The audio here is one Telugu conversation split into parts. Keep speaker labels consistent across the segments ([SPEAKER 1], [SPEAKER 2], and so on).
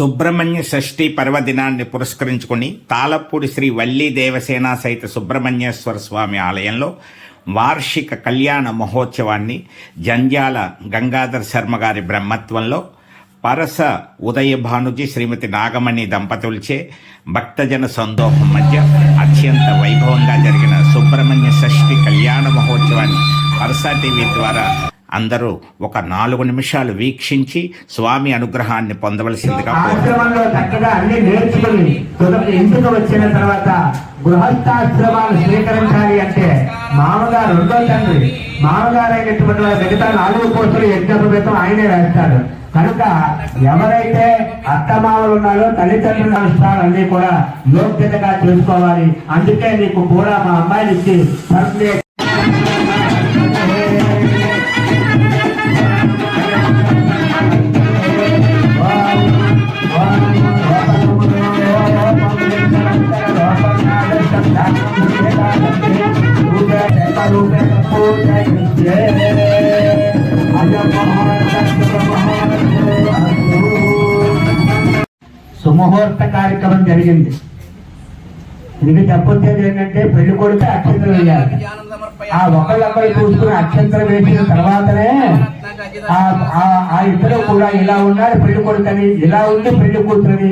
[SPEAKER 1] సుబ్రహ్మణ్య షష్ఠి పర్వదినాన్ని పురస్కరించుకుని తాళపూడి శ్రీ వల్లి దేవసేన సహిత సుబ్రహ్మణ్యేశ్వర స్వామి ఆలయంలో వార్షిక కళ్యాణ మహోత్సవాన్ని జంజాల గంగాధర్ శర్మ గారి బ్రహ్మత్వంలో పరస ఉదయ భానుజీ శ్రీమతి నాగమణి దంపతులచే భక్తజన సందోహం మధ్య అత్యంత వైభవంగా జరిగిన సుబ్రహ్మణ్య షష్ఠి కళ్యాణ మహోత్సవాన్ని పరస టీవీ ద్వారా అందరూ ఒక నాలుగు నిమిషాలు వీక్షించి స్వామి అనుగ్రహాన్ని పొందవలసిందిగా
[SPEAKER 2] అన్ని వచ్చిన తర్వాత గృహస్థాశ్రమాలు స్వీకరించాలి అంటే మామగారు రెండో తండ్రి మామగారు మిగతా నాలుగు కోర్సులు యజ్ఞపేతం ఆయనే వేస్తాడు. కనుక ఎవరైతే అత్తమామలు ఉన్నారో తల్లిదండ్రుల అనుష్ఠానాలన్నీ కూడా యోగ్యతగా చేసుకోవాలి. అందుకే నీకు కూడా మా అమ్మాయిని ఇచ్చి సుముహూర్త కార్యక్రమం జరిగింది. ఇది చెప్పొచ్చేది ఏంటంటే పెళ్ళి కొడుకు అక్షంతరం వేయాలి. ఆ ఒకళ్ళొకరు చూసుకుని అక్షంతరం వేసిన తర్వాతనే ఆ- ఆ- ఆ ఇద్దరు కూడా ఇలా ఉన్నారు పెళ్లి కొడుకని ఇలా ఉంది పెళ్లి కూతురని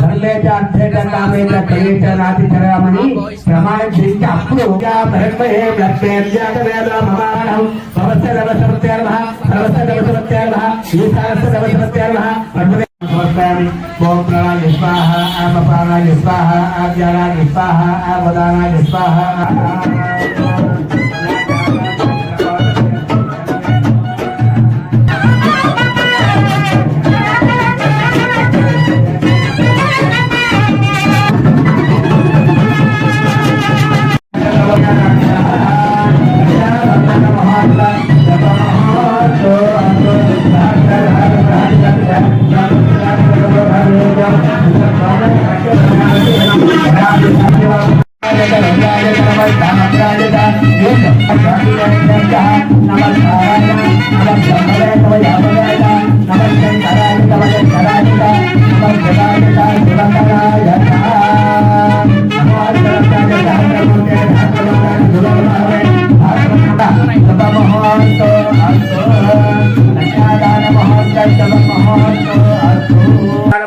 [SPEAKER 2] ధర్మేజ అర్థేజ కామేజ కలేజ నాటి చరామని ప్రమాణం చేసి అప్పుడు బ్రహ్మహే బ్రహ్మేర్జాత వేద మమానం సమస్య నమస్మత్యార్మ సమస్య నమస్మత్యార్మ ఈశానస్య నమస్మత్యార్మ పద్మనే నమస్కారామి ఓం ప్రాణాయ స్వాహ ఆపపానాయ స్వాహ ఆజ్ఞానాయ స్వాహ ఆపదానాయ స్వాహ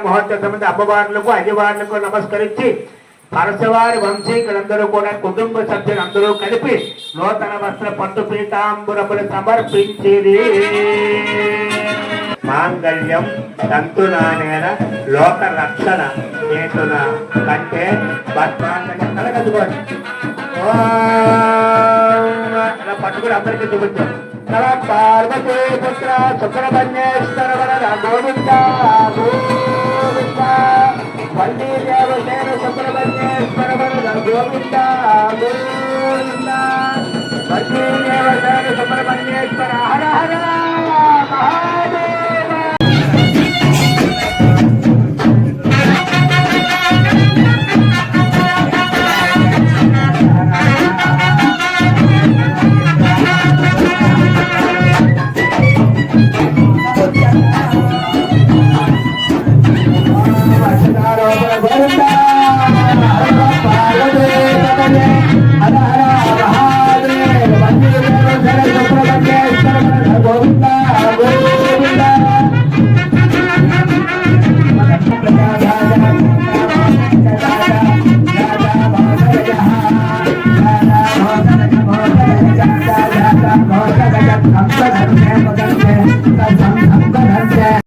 [SPEAKER 2] మహోత్సవం అమ్మవార్లకు అయ్యవార్లకు నమస్కరించి అరసవారి వంశీకులందరూ కూడా కుటుంబ సభ్యులందరూ కలిపి నూతన వస్త్ర పట్టు పీతాంబురములు సమర్పించిరి మాంగళ్యం తంతునానేన లోక రక్షణ చేతున కంటే బద్మాంగళ్యం కలగదుకోండి పట్టుకుని అందరికీ చూపించాం. పార్వతీ పుత్ర సుబ్రహ్మణ్యేశ్వర వరద గోవింద గోవింద. சம்பரத்தை சம்பரத்தை